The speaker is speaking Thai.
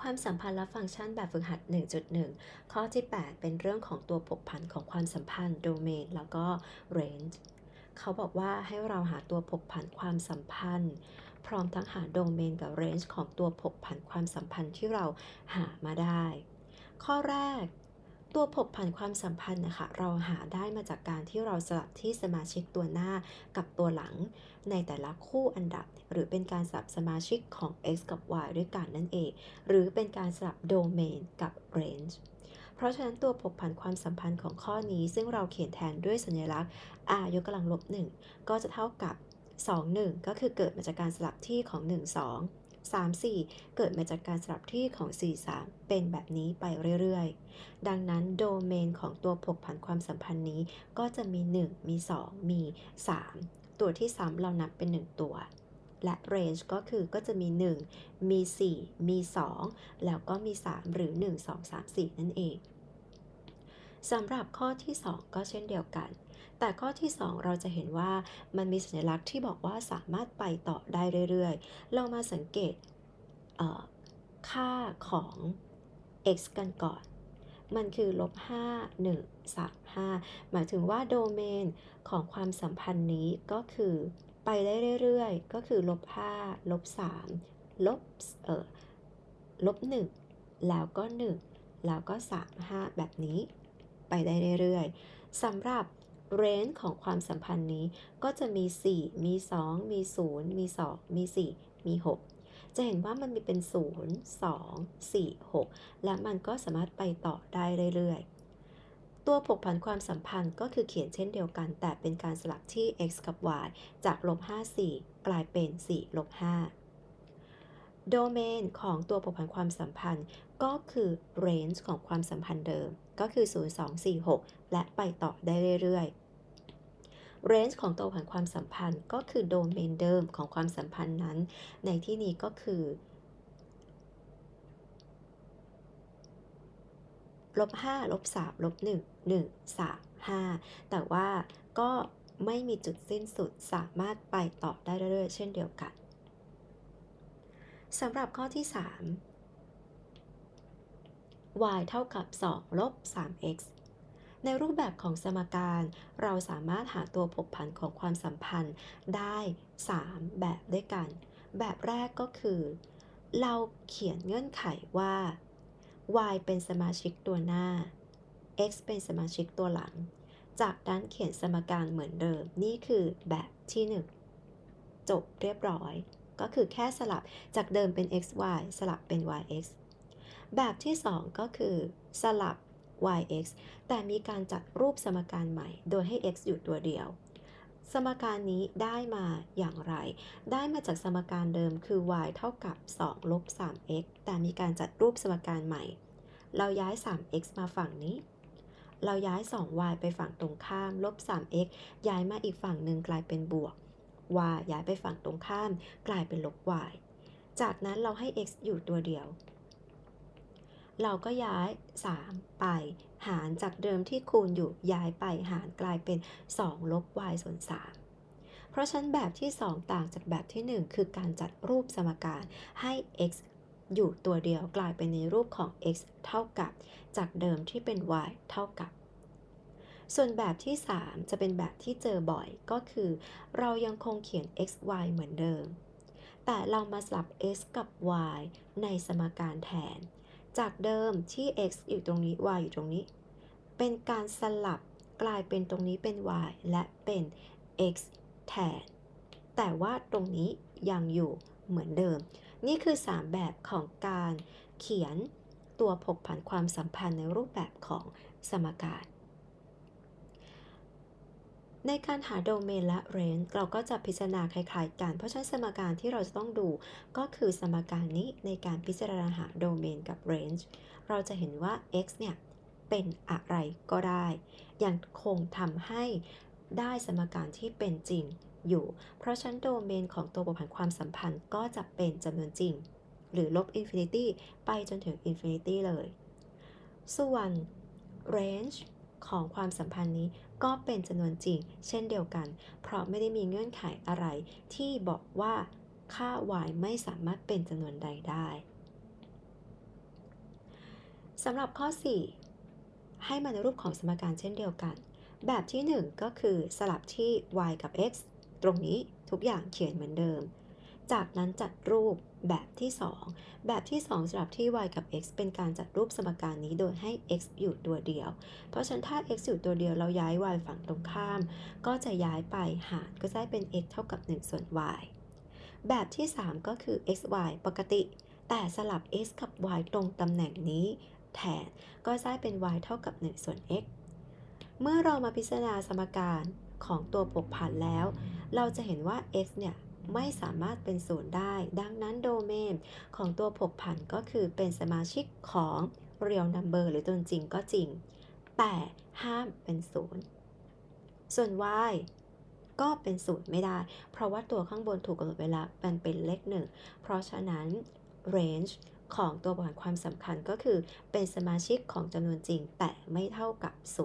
ความสัมพันธ์และฟังก์ชันแบบฝึกหัด 1.1 ข้อที่ 8 เป็นเรื่องของตัวผกผันของความสัมพันธ์โดเมนแล้วก็ range เขาบอกว่าให้เราหาตัวผกผันความสัมพันธ์ พร้อมทั้งหาโดเมนกับ range ของตัวผกผันความสัมพันธ์ที่เราหามาได้ ข้อแรก ตัวผกผันความสัมพันธ์นะคะ เราหาได้มาจากการที่เราสลับที่สมาชิกตัวหน้ากับตัวหลัง ในแต่ละคู่อันดับ หรือเป็นการสลับสมาชิกของ x กับ y ด้วยกันนั่นเอง หรือเป็นการสลับ domain กับ range เพราะฉะนั้นตัวผกผันความสัมพันธ์ของข้อนี้ ซึ่งเราเขียนแทนด้วยสัญลักษณ์ r ยกกำลังลบ1ก็จะเท่ากับ 2 1 ก็คือเกิดมาจากการสลับที่ของ 1 2 3 4 เกิดมาจากการสลับที่ของ 4 3 เป็นแบบนี้ไปเรื่อยๆ ดังนั้นโดเมนของตัวผกผันความสัมพันธ์นี้ก็จะมี 1 มี 2 มี 3 ตัวที่ 3 เรานับเป็น 1 ตัว และ range ก็คือก็จะมี 1 มี 4 มี 2 แล้วก็มี 3 หรือ 1 2 3 4 นั่นเอง สำหรับข้อที่ 2 ก็เช่นเดียวกัน แต่ข้อที่ 2 เราจะเห็นว่ามันมีสัญลักษณ์ที่บอกว่าสามารถไปต่อได้เรื่อยๆ เรามาสังเกตค่าของ x กันก่อน มันคือลบ5 1 3 5 หมายถึงว่าโดเมนของความสัมพันธ์นี้ก็คือไปได้เรื่อยๆ ก็คือลบ5ลบ3ลบเอ่อลบ1แล้วก็ 1 แล้วก็ 3 5 แบบนี้ ไปได้เรื่อยๆสำหรับเรนจ์ของความสัมพันธ์นี้ก็จะมี 4 มี 2 มี 0 มี 2 มี 4 มี 6 จะเห็นว่ามันมีเป็น 0 2 4 6 และมันก็สามารถไปต่อได้เรื่อยๆ ตัวผกผันความสัมพันธ์ก็คือเขียนเช่นเดียวกัน แต่เป็นการสลับที่ x กับ y จากลบ5 4 กลายเป็น4ลบ5โดเมนของตัวผกผันความสัมพันธ์ก็คือ range ของความสัมพันธ์เดิม ก็คือ 0 2 4 6 และไปต่อได้เรื่อยๆ range ของตัวผันความสัมพันธ์ก็คือโดเมนเดิมของความสัมพันธ์นั้น ในที่นี้ก็คือลบ5ลบ3ลบ1 1 3 5 แต่ว่าก็ไม่มีจุดสิ้นสุดสามารถไปต่อได้เรื่อยๆ เช่นเดียวกันสำหรับข้อที่ 3 y เท่ากับ 2 ลบ 3x ในรูปแบบของสมการเราสามารถหาตัวผกผันของความสัมพันธ์ได้ 3 แบบด้วยกัน แบบแรกก็คือ เราเขียนเงื่อนไขว่า y เป็นสมาชิกตัวหน้า x เป็นสมาชิกตัวหลัง จากนั้นเขียนสมการเหมือนเดิม นี่คือแบบที่ 1 จบเรียบร้อย ก็คือแค่สลับจากเดิมเป็น x y สลับเป็น y x แบบที่ 2 ก็คือสลับ yx แต่มีการจัดรูปสมการใหม่ โดยให้ x อยู่ตัวเดียว สมการนี้ได้มาอย่างไร ได้มาจากสมการเดิมคือ y เท่ากับ 2 ลบ 3x แต่มีการจัดรูปสมการใหม่ เราย้าย 3x มาฝั่งนี้ เราย้าย 2y ไปฝั่งตรงข้าม ลบ 3x ย้ายมาอีกฝั่งหนึ่งกลายเป็นบวก y ย้ายไปฝั่งตรงข้าม กลายเป็นลบ y จากนั้นเราให้ x อยู่ตัวเดียว เราก็ย้าย 3 ไปหารจากเดิมที่คูณอยู่ย้ายไปหารกลายเป็น 2 ลบ y ส่วน 3 เพราะฉะนั้นแบบที่ 2 ต่างจากแบบที่ 1 คือการจัดรูปสมการให้ x อยู่ตัวเดียวกลายเป็นในรูปของ x เท่ากับ จากเดิมที่เป็น y เท่ากับ ส่วนแบบที่ 3 จะเป็นแบบที่เจอบ่อยก็คือ เรายังคงเขียน x y เหมือนเดิม แต่เรามาสลับ x กับ y ในสมการแทน จากเดิมที่ x อยู่ตรงนี้ y อยู่ตรงนี้ เป็นการสลับกลายเป็นตรงนี้เป็น y และเป็น x แทน แต่ว่าตรงนี้ยังอยู่เหมือนเดิม นี่คือ 3 แบบของการเขียนตัวผกผันความสัมพันธ์ในรูปแบบของสมการ ในการหาโดเมนและเรนจ์เราก็จะพิจารณาคล้ายๆกัน เพราะฉะนั้นสมการที่เราจะต้องดูก็คือสมการนี้ในการพิจารณาหาโดเมนกับเรนจ์เราจะเห็นว่า x เนี่ยเป็นอะไรก็ได้ ยังคงทำให้ได้สมการที่เป็นจริงอยู่ เพราะฉะนั้นโดเมนของตัวบทผันความสัมพันธ์ก็จะเป็นจำนวนจริง หรือลบอินฟินิตี้ไปจนถึงอินฟินิตี้เลย ส่วน range ของความสัมพันธ์นี้ก็เป็นจำนวนจริง เช่นเดียวกัน เพราะไม่ได้มีเงื่อนไขอะไร ที่บอกว่าค่า y ไม่สามารถเป็นจำนวนใดได้สำหรับข้อ 4 ให้มาในรูปของสมการเช่นเดียวกัน แบบที่ 1 ก็คือสลับที่ y กับ x ตรงนี้ทุกอย่างเขียนเหมือนเดิม จากนั้นจัดรูปแบบที่ 2 แบบที่ 2สลับที่ y กับ x เป็นการจัดรูปสมการนี้โดยให้ x อยู่ตัวเดียว เพราะฉะนั้นถ้า x อยู่ตัวเดียวเราย้าย y ฝั่งตรงข้าม ก็จะย้ายไปหารก็จะได้เป็น x เท่ากับ 1 ส่วน y แบบที่ 3 ก็คือ x y ปกติ แต่สลับ x กับ y ตรงตำแหน่งนี้แทน ก็ได้เป็น y เท่ากับ 1 ส่วน x เมื่อเรามาพิจารณาสมการของตัวผกผันแล้ว เราจะเห็นว่า x เนี่ย ไม่สามารถเป็นศูนย์ได้ ดังนั้นโดเมนของตัวผกผันก็คือเป็นสมาชิกของ real number หรือตัวจริงก็จริง แต่ห้ามเป็นศูนย์ส่วน y ก็เป็นศูนย์ไม่ได้ เพราะว่าตัวข้างบนถูกกำหนดเวลามันเป็นเลขหนึ่ง เพราะฉะนั้น range ของตัวบรความสำคัญก็คือเป็นสมาชิกของจำนวนจริงแต่ไม่เท่ากับศู